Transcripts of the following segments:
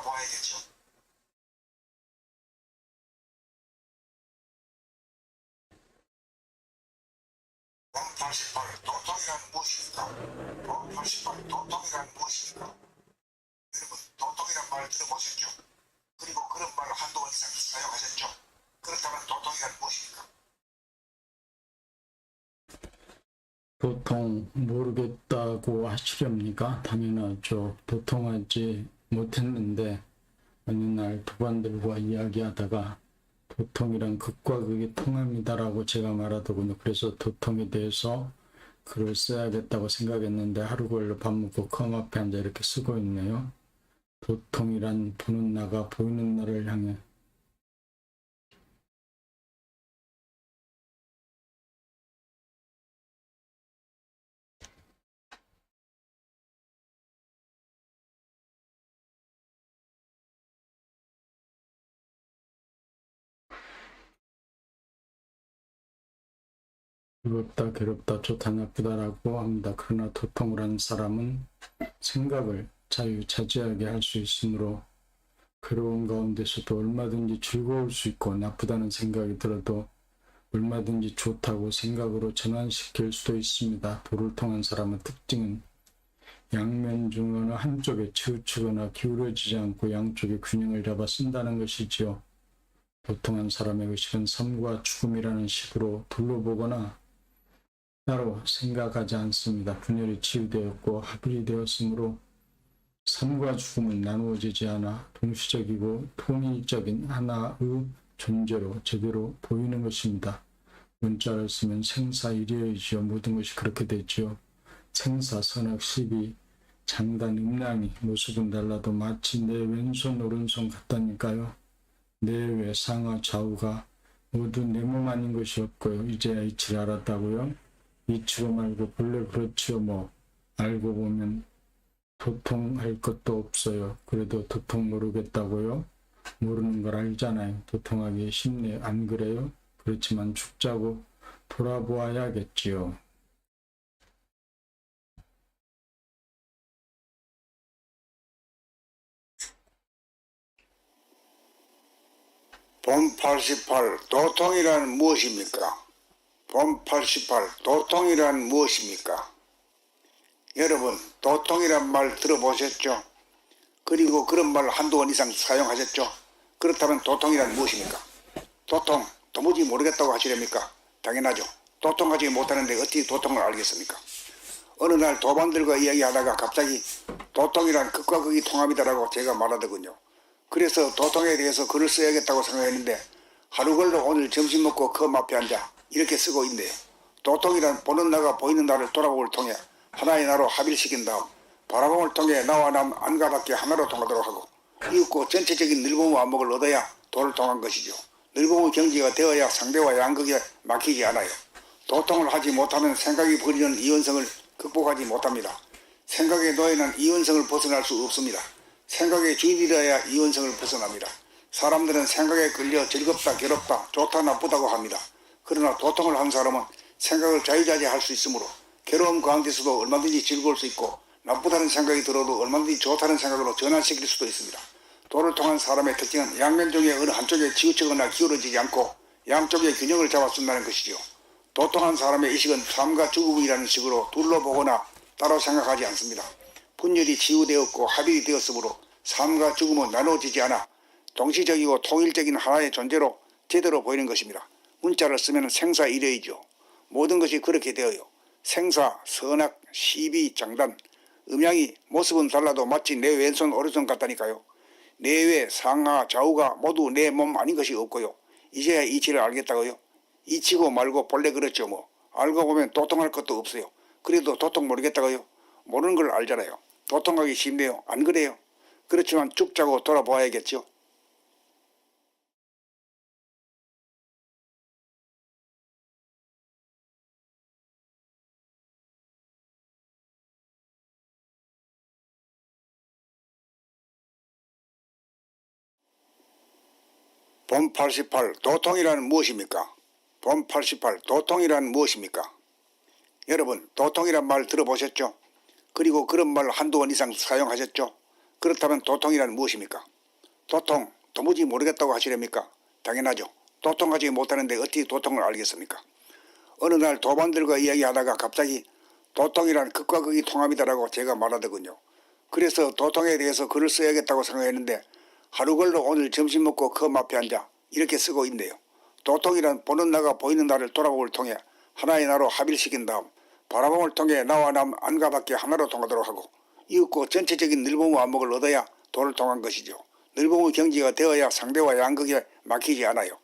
돌아보아야겠죠. 원 88, 도통이란 무엇입니까? 원 88, 도통이란 무엇입니까? 여러분, 도통이란 말을 들어보셨죠? 그리고 그런 말을 한동안 이상 사용하셨죠? 그렇다면 도통이란 무엇입니까? 도통 모르겠다고 하시렵니까? 당연하죠. 도통하지 못했는데 어느 날 도반들과 이야기하다가 도통이란 극과 극이 통합니다라고 제가 말하더군요. 그래서 도통에 대해서 글을 써야겠다고 생각했는데 하루 걸러 밥 먹고 컴 앞에 앉아 이렇게 쓰고 있네요. 도통이란 보는 나가 보이는 나를 향해 즐겁다, 괴롭다, 좋다, 나쁘다라고 합니다. 그러나 도통을 한 사람은 생각을 자유자재하게 할 수 있으므로 괴로운 가운데서도 얼마든지 즐거울 수 있고 나쁘다는 생각이 들어도 얼마든지 좋다고 생각으로 전환시킬 수도 있습니다. 도를 통한 사람의 특징은 양면 중 어느 한쪽에 치우치거나 기울어지지 않고 양쪽의 균형을 잡아 쓴다는 것이지요. 보통한 사람의 의식은 삶과 죽음이라는 식으로 둘러보거나 따로 생각하지 않습니다. 분열이 치유되었고 합일이 되었으므로 삶과 죽음은 나누어지지 않아 동시적이고 통일적인 하나의 존재로 제대로 보이는 것입니다. 문자를 쓰면 생사 일이어이지요. 모든 것이 그렇게 되지요. 생사, 선악, 시비, 장단, 음량이 모습은 달라도 마치 내 왼손, 오른손 같다니까요. 내외, 상하, 좌우가 모두 내 몸 아닌 것이 없고요. 이제야 이치를 알았다고요. 이치고 말고 본래 그렇지요. 뭐 알고 보면 도통 할 것도 없어요. 그래도 도통 모르겠다고요. 모르는 걸 알잖아요. 도통하기 쉽네. 안 그래요? 그렇지만 죽자고 돌아보아야겠지요. 본 88 도통이란 무엇입니까? 본88 도통이란 무엇입니까? 여러분 도통이란 말 들어보셨죠? 그리고 그런 말 한동안 이상 사용하셨죠? 그렇다면 도통이란 무엇입니까? 도통 도무지 모르겠다고 하시렵니까? 당연하죠. 도통하지 못하는데 어떻게 도통을 알겠습니까? 어느 날 도반들과 이야기하다가 갑자기 도통이란 극과 극이 통합이다라고 제가 말하더군요. 그래서 도통에 대해서 글을 써야겠다고 생각했는데 하루 걸러 오늘 점심 먹고 그 앞에 앉아 이렇게 쓰고 있네요. 도통이란 보는 나가 보이는 나를 돌아보을 통해 하나의 나로 합일시킨 다음 바라봄을 통해 나와 남 안가밖에 하나로 통하도록 하고 이윽고 전체적인 늘봄의 안목을 얻어야 도를 통한 것이죠. 늘봄의 경지가 되어야 상대와 양극에 막히지 않아요. 도통을 하지 못하면 생각이 버리는 이원성을 극복하지 못합니다. 생각의 노예는 이원성을 벗어날 수 없습니다. 생각의 주인이 되어야 이원성을 벗어납니다. 사람들은 생각에 끌려 즐겁다, 괴롭다, 좋다, 나쁘다고 합니다. 그러나 도통을 한 사람은 생각을 자유자재할 수 있으므로 괴로움 가운데서도 얼마든지 즐거울 수 있고 나쁘다는 생각이 들어도 얼마든지 좋다는 생각으로 전환시킬 수도 있습니다. 도를 통한 사람의 특징은 양면 중에 어느 한쪽에 치우치거나 기울어지지 않고 양쪽의 균형을 잡아 쓴다는 것이죠. 도통한 사람의 의식은 삶과 죽음이라는 식으로 둘러보거나 따로 생각하지 않습니다. 분열이 치유되었고 합의이 되었으므로 삶과 죽음은 나누어지지 않아 동시적이고 통일적인 하나의 존재로 제대로 보이는 것입니다. 문자를 쓰면 생사 일회이죠. 모든 것이 그렇게 되어요. 생사, 선악, 시비, 장단, 음양이 모습은 달라도 마치 내 왼손 오른손 같다니까요. 내외, 상하, 좌우가 모두 내 몸 아닌 것이 없고요. 이제야 이치를 알겠다고요. 이치고 말고 본래 그렇죠 뭐. 알고 보면 도통할 것도 없어요. 그래도 도통 모르겠다고요. 모르는 걸 알잖아요. 도통하기 쉽네요. 안 그래요? 그렇지만 죽자고 돌아보아야겠죠. 본88 도통이란 무엇입니까? 본88 도통이란 무엇입니까? 여러분 도통이란 말 들어보셨죠? 그리고 그런 말 한두 번 이상 사용하셨죠? 그렇다면 도통이란 무엇입니까? 도통 도무지 모르겠다고 하시렵니까? 당연하죠. 도통하지 못하는데 어떻게 도통을 알겠습니까? 어느 날 도반들과 이야기하다가 갑자기 도통이란 극과 극이 통합이다라고 제가 말하더군요. 그래서 도통에 대해서 글을 써야겠다고 생각했는데 하루 걸러 오늘 점심 먹고 그 앞에 앉아 이렇게 쓰고 있네요. 도통이란 보는 나가 보이는 나를 돌아보을 통해 하나의 나로 합일시킨 다음 바라봄을 통해 나와 남 안가밖에 하나로 통하도록 하고 이윽고 전체적인 늘봉의 안목을 얻어야 도를 통한 것이죠. 늘봉의 경지가 되어야 상대와 양극에 막히지 않아요.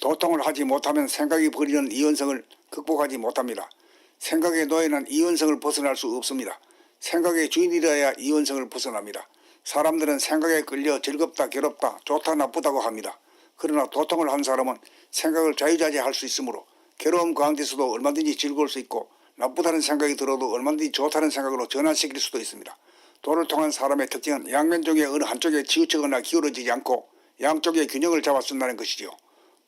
도통을 하지 못하면 생각이 버리는 이원성을 극복하지 못합니다. 생각의 노예는 이원성을 벗어날 수 없습니다. 생각의 주인이 되어야 이원성을 벗어납니다. 사람들은 생각에 끌려 즐겁다, 괴롭다, 좋다, 나쁘다고 합니다. 그러나 도통을 한 사람은 생각을 자유자재할 수 있으므로 괴로움 가운데서도 얼마든지 즐거울 수 있고 나쁘다는 생각이 들어도 얼마든지 좋다는 생각으로 전환시킬 수도 있습니다. 도를 통한 사람의 특징은 양면 중에 어느 한쪽에 치우치거나 기울어지지 않고 양쪽의 균형을 잡아 쓴다는 것이지요.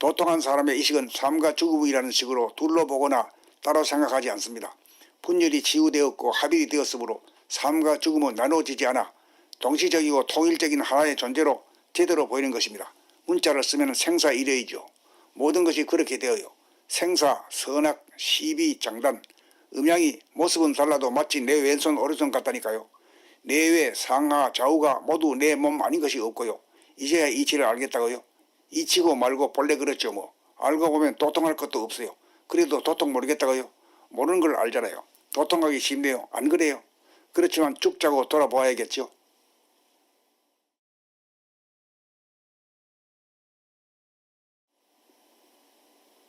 도통한 사람의 의식은 삶과 죽음이라는 식으로 둘러보거나 따로 생각하지 않습니다. 분열이 치유되었고 합일이 되었으므로 삶과 죽음은 나누어지지 않아 동시적이고 통일적인 하나의 존재로 제대로 보이는 것입니다. 문자를 쓰면 생사일회이죠. 모든 것이 그렇게 되어요. 생사, 선악, 시비, 장단, 음양이 모습은 달라도 마치 내 왼손 오른손 같다니까요. 내외, 상하, 좌우가 모두 내 몸 아닌 것이 없고요. 이제야 이치를 알겠다고요. 이치고 말고 본래 그렇죠 뭐. 알고 보면 도통할 것도 없어요. 그래도 도통 모르겠다고요. 모르는 걸 알잖아요. 도통하기 쉽네요. 안 그래요? 그렇지만 쭉 짜고 돌아보아야겠죠.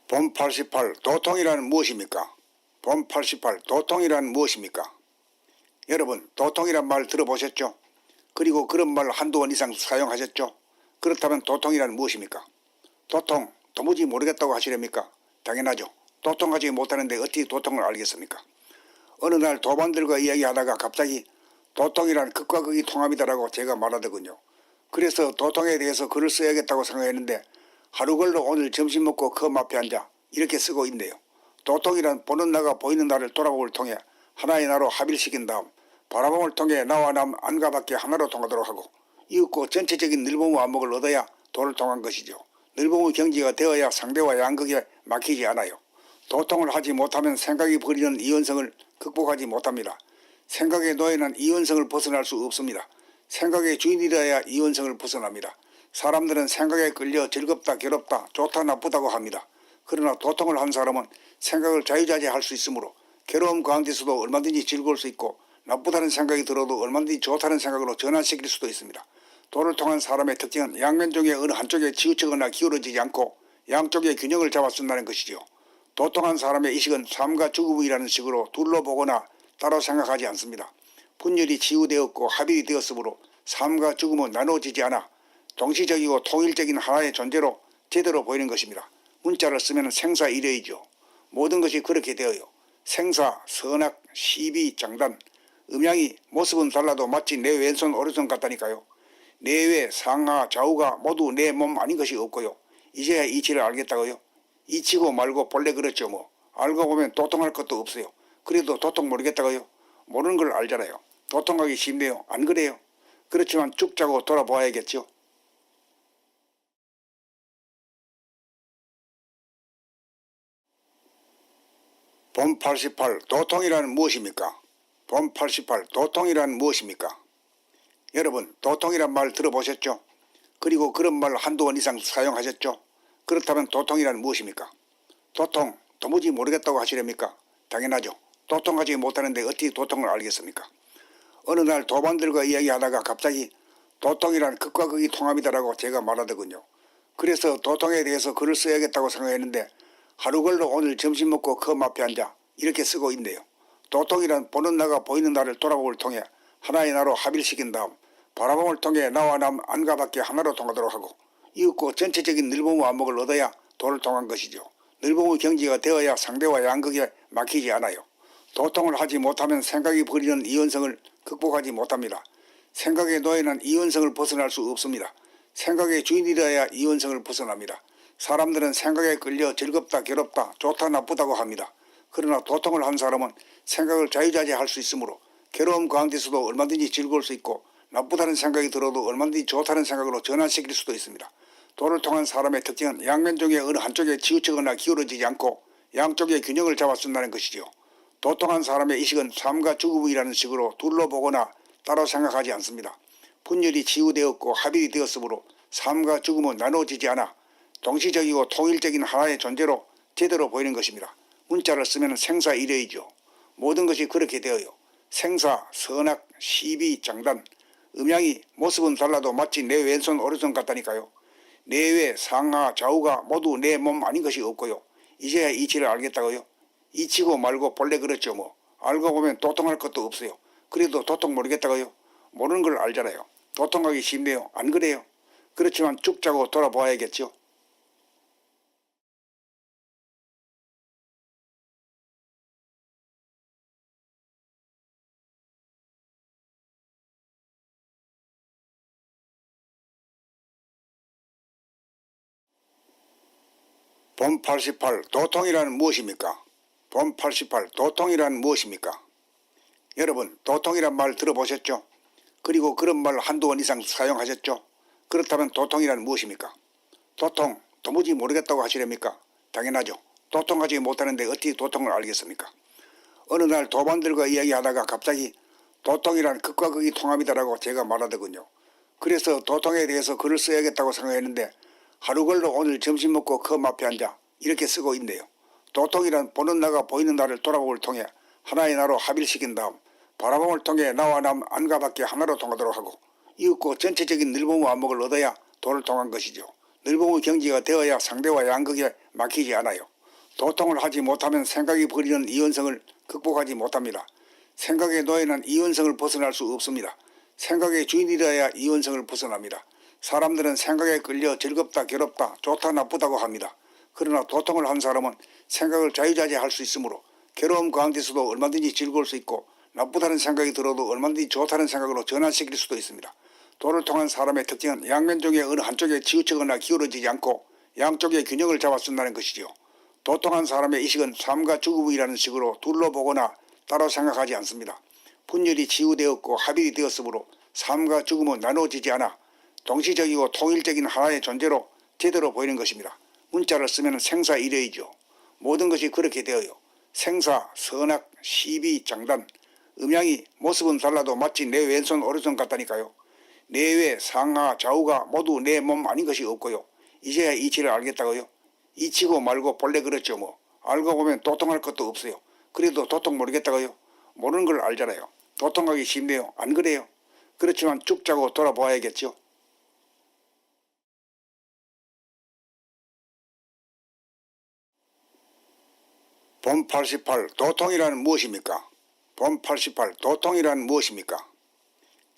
본 88 도통이란 무엇입니까? 본 88 도통이란 무엇입니까? 여러분 도통이란 말 들어보셨죠? 그리고 그런 말 한두 번 이상 사용하셨죠? 그렇다면 도통이란 무엇입니까? 도통 도무지 모르겠다고 하시렵니까? 당연하죠. 도통하지 못하는데 어떻게 도통을 알겠습니까? 어느 날 도반들과 이야기하다가 갑자기 도통이란 극과 극이 통합이다라고 제가 말하더군요. 그래서 도통에 대해서 글을 써야겠다고 생각했는데 하루 걸러 오늘 점심 먹고 그 앞에 앉아 이렇게 쓰고 있네요. 도통이란 보는 나가 보이는 나를 돌아보을 통해 하나의 나로 합일시킨 다음 바라봄을 통해 나와 남 안가밖에 하나로 통하도록 하고 이윽고 전체적인 늘봉의 안목을 얻어야 도를 통한 것이죠. 늘봉의 경지가 되어야 상대와 양극에 막히지 않아요. 도통을 하지 못하면 생각이 버리는 이원성을 극복하지 못합니다. 생각의 노예는 이원성을 벗어날 수 없습니다. 생각의 주인이 되어야 이원성을 벗어납니다. 사람들은 생각에 끌려 즐겁다, 괴롭다, 좋다, 나쁘다고 합니다. 그러나 도통을 한 사람은 생각을 자유자재할 수 있으므로 괴로움 가운데서도 얼마든지 즐거울 수 있고 나쁘다는 생각이 들어도 얼마든지 좋다는 생각으로 전환시킬 수도 있습니다. 도를 통한 사람의 특징은 양면 중에 어느 한쪽에 치우치거나 기울어지지 않고 양쪽의 균형을 잡아 쓴다는 것이죠. 도통한 사람의 의식은 삶과 죽음이라는 식으로 둘러보거나 따로 생각하지 않습니다. 분열이 치유되었고 합일이 되었으므로 삶과 죽음은 나누어지지 않아 동시적이고 통일적인 하나의 존재로 제대로 보이는 것입니다. 문자를 쓰면 생사일회이죠. 모든 것이 그렇게 되어요. 생사, 선악, 시비, 장단, 음양이 모습은 달라도 마치 내 왼손 오른손 같다니까요. 내외, 상하, 좌우가 모두 내 몸 아닌 것이 없고요. 이제야 이치를 알겠다고요. 이치고 말고 본래 그렇죠 뭐. 알고 보면 도통할 것도 없어요. 그래도 도통 모르겠다고요. 모르는 걸 알잖아요. 도통하기 쉽네요. 안 그래요? 그렇지만 쭉 짜고 돌아보아야겠죠. 본 88 도통이란 무엇입니까? 본 88 도통이란 무엇입니까? 여러분 도통이란 말 들어보셨죠? 그리고 그런 말 한두 번 이상 사용하셨죠? 그렇다면 도통이란 무엇입니까? 도통 도무지 모르겠다고 하시렵니까? 당연하죠. 도통하지 못하는데 어떻게 도통을 알겠습니까? 어느 날 도반들과 이야기하다가 갑자기 도통이란 극과 극이 통합이다라고 제가 말하더군요. 그래서 도통에 대해서 글을 써야겠다고 생각했는데 하루 걸러 오늘 점심 먹고 그 앞에 앉아 이렇게 쓰고 있네요. 도통이란 보는 나가 보이는 나를 돌아보을 통해 하나의 나로 합일시킨 다음 바라봄을 통해 나와 남 안가밖에 하나로 통하도록 하고 이윽고 전체적인 늘봉의 안목을 얻어야 도를 통한 것이죠. 늘봉의 경지가 되어야 상대와 양극에 막히지 않아요. 도통을 하지 못하면 생각이 버리는 이원성을 극복하지 못합니다. 생각의 노예는 이원성을 벗어날 수 없습니다. 생각의 주인이 되어야 이원성을 벗어납니다. 사람들은 생각에 끌려 즐겁다, 괴롭다, 좋다, 나쁘다고 합니다. 그러나 도통을 한 사람은 생각을 자유자재할 수 있으므로 괴로움 가운데서도 얼마든지 즐거울 수 있고 나쁘다는 생각이 들어도 얼마든지 좋다는 생각으로 전환시킬 수도 있습니다. 도를 통한 사람의 특징은 양면 중에 어느 한쪽에 치우치거나 기울어지지 않고 양쪽의 균형을 잡아준다는 것이지요. 도통한 사람의 의식은 삶과 죽음이라는 식으로 둘러보거나 따로 생각하지 않습니다. 분열이 치유되었고 합일이 되었으므로 삶과 죽음은 나누어지지 않아 동시적이고 통일적인 하나의 존재로 제대로 보이는 것입니다. 문자를 쓰면 생사일회이죠. 모든 것이 그렇게 되어요. 생사, 선악, 시비, 장단, 음양이 모습은 달라도 마치 내 왼손 오른손 같다니까요. 내외, 상하, 좌우가 모두 내 몸 아닌 것이 없고요. 이제야 이치를 알겠다고요. 이치고 말고 본래 그렇죠 뭐. 알고 보면 도통할 것도 없어요. 그래도 도통 모르겠다고요. 모르는 걸 알잖아요. 도통하기 쉽네요. 안 그래요? 그렇지만 쭉 자고 돌아보아야겠죠. 본88 도통이란 무엇입니까? 본88 도통이란 무엇입니까? 여러분 도통이란 말 들어보셨죠? 그리고 그런 말 한두 번 이상 사용하셨죠? 그렇다면 도통이란 무엇입니까? 도통 도무지 모르겠다고 하시렵니까? 당연하죠. 도통하지 못하는데 어떻게 도통을 알겠습니까? 어느 날 도반들과 이야기하다가 갑자기 도통이란 극과 극이 통합이다라고 제가 말하더군요. 그래서 도통에 대해서 글을 써야겠다고 생각했는데 하루 걸러 오늘 점심 먹고 그 앞에 앉아 이렇게 쓰고 있네요. 도통이란 보는 나가 보이는 나를 돌아보을 통해 하나의 나로 합일시킨 다음 바라봄을 통해 나와 남 안가밖에 하나로 통하도록 하고 이윽고 전체적인 늘봉의 안목을 얻어야 도를 통한 것이죠. 늘봉의 경지가 되어야 상대와 양극에 막히지 않아요. 도통을 하지 못하면 생각이 버리는 이원성을 극복하지 못합니다. 생각의 노예는 이원성을 벗어날 수 없습니다. 생각의 주인이라야 이원성을 벗어납니다. 사람들은 생각에 끌려 즐겁다, 괴롭다, 좋다, 나쁘다고 합니다. 그러나 도통을 한 사람은 생각을 자유자재할 수 있으므로 괴로움 가운데서도 얼마든지 즐거울 수 있고 나쁘다는 생각이 들어도 얼마든지 좋다는 생각으로 전환시킬 수도 있습니다. 도를 통한 사람의 특징은 양면 중에 어느 한쪽에 치우치거나 기울어지지 않고 양쪽의 균형을 잡아준다는 것이지요. 도통한 사람의 의식은 삶과 죽음이라는 식으로 둘러보거나 따로 생각하지 않습니다. 분열이 치유되었고 합일이 되었으므로 삶과 죽음은 나누어지지 않아 동시적이고 통일적인 하나의 존재로 제대로 보이는 것입니다. 문자를 쓰면 생사일회이죠. 모든 것이 그렇게 되어요. 생사, 선악, 시비, 장단, 음양이 모습은 달라도 마치 내 왼손 오른손 같다니까요. 내외, 상하, 좌우가 모두 내 몸 아닌 것이 없고요. 이제야 이치를 알겠다고요. 이치고 말고 본래 그렇죠 뭐. 알고 보면 도통할 것도 없어요. 그래도 도통 모르겠다고요. 모르는 걸 알잖아요. 도통하기 쉽네요. 안 그래요? 그렇지만 쭉 자고 돌아보아야겠죠. 본 88 도통이란 무엇입니까? 본 88 도통이란 무엇입니까?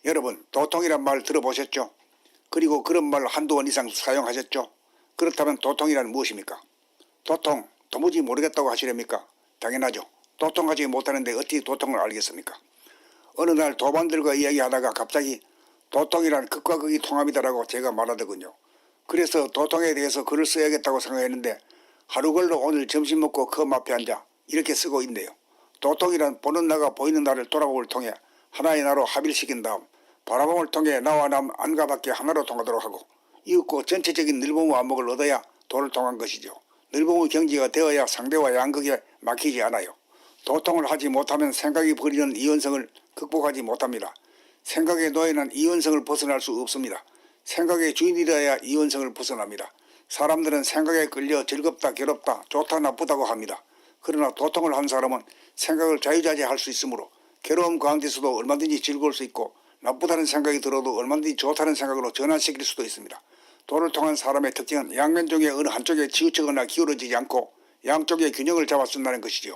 여러분 도통이란 말 들어보셨죠? 그리고 그런 말 한두 번 이상 사용하셨죠? 그렇다면 도통이란 무엇입니까? 도통 도무지 모르겠다고 하시렵니까? 당연하죠. 도통하지 못하는데 어떻게 도통을 알겠습니까? 어느 날 도반들과 이야기하다가 갑자기 도통이란 극과 극이 통합이다라고 제가 말하더군요. 그래서 도통에 대해서 글을 써야겠다고 생각했는데 하루 걸러 오늘 점심 먹고 그 앞에 앉아 이렇게 쓰고 있네요. 도통이란 보는 나가 보이는 나를 돌아보을 통해 하나의 나로 합일시킨 다음 바라봄을 통해 나와 남 안가밖에 하나로 통하도록 하고 이윽고 전체적인 늘봉의 안목을 얻어야 도를 통한 것이죠. 늘봉의 경지가 되어야 상대와 양극에 막히지 않아요. 도통을 하지 못하면 생각이 버리는 이원성을 극복하지 못합니다. 생각의 노예는 이원성을 벗어날 수 없습니다. 생각의 주인이라야 이원성을 벗어납니다. 사람들은 생각에 끌려 즐겁다, 괴롭다, 좋다, 나쁘다고 합니다. 그러나 도통을 한 사람은 생각을 자유자재할 수 있으므로 괴로움 가운데서도 얼마든지 즐거울 수 있고 나쁘다는 생각이 들어도 얼마든지 좋다는 생각으로 전환시킬 수도 있습니다. 도를 통한 사람의 특징은 양면 중에 어느 한쪽에 치우치거나 기울어지지 않고 양쪽의 균형을 잡아준다는 것이지요.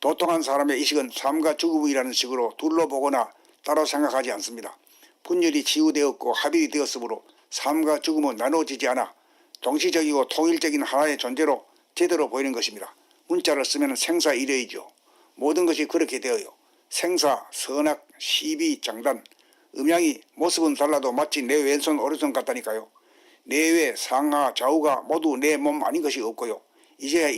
도통한 사람의 의식은 삶과 죽음이라는 식으로 둘러보거나 따로 생각하지 않습니다. 분열이 치유되었고 합일이 되었으므로 삶과 죽음은 나누어지지 않아 동시적이고 통일적인 하나의 존재로 제대로 보이는 것입니다. 문자를 쓰면 생사일회이죠. 모든 것이 그렇게 되어요. 생사, 선악, 시비, 장단, 음양이 모습은 달라도 마치 내 왼손 오른손 같다니까요. 내외, 상하, 좌우가 모두 내 몸 아닌 것이 없고요. 이제야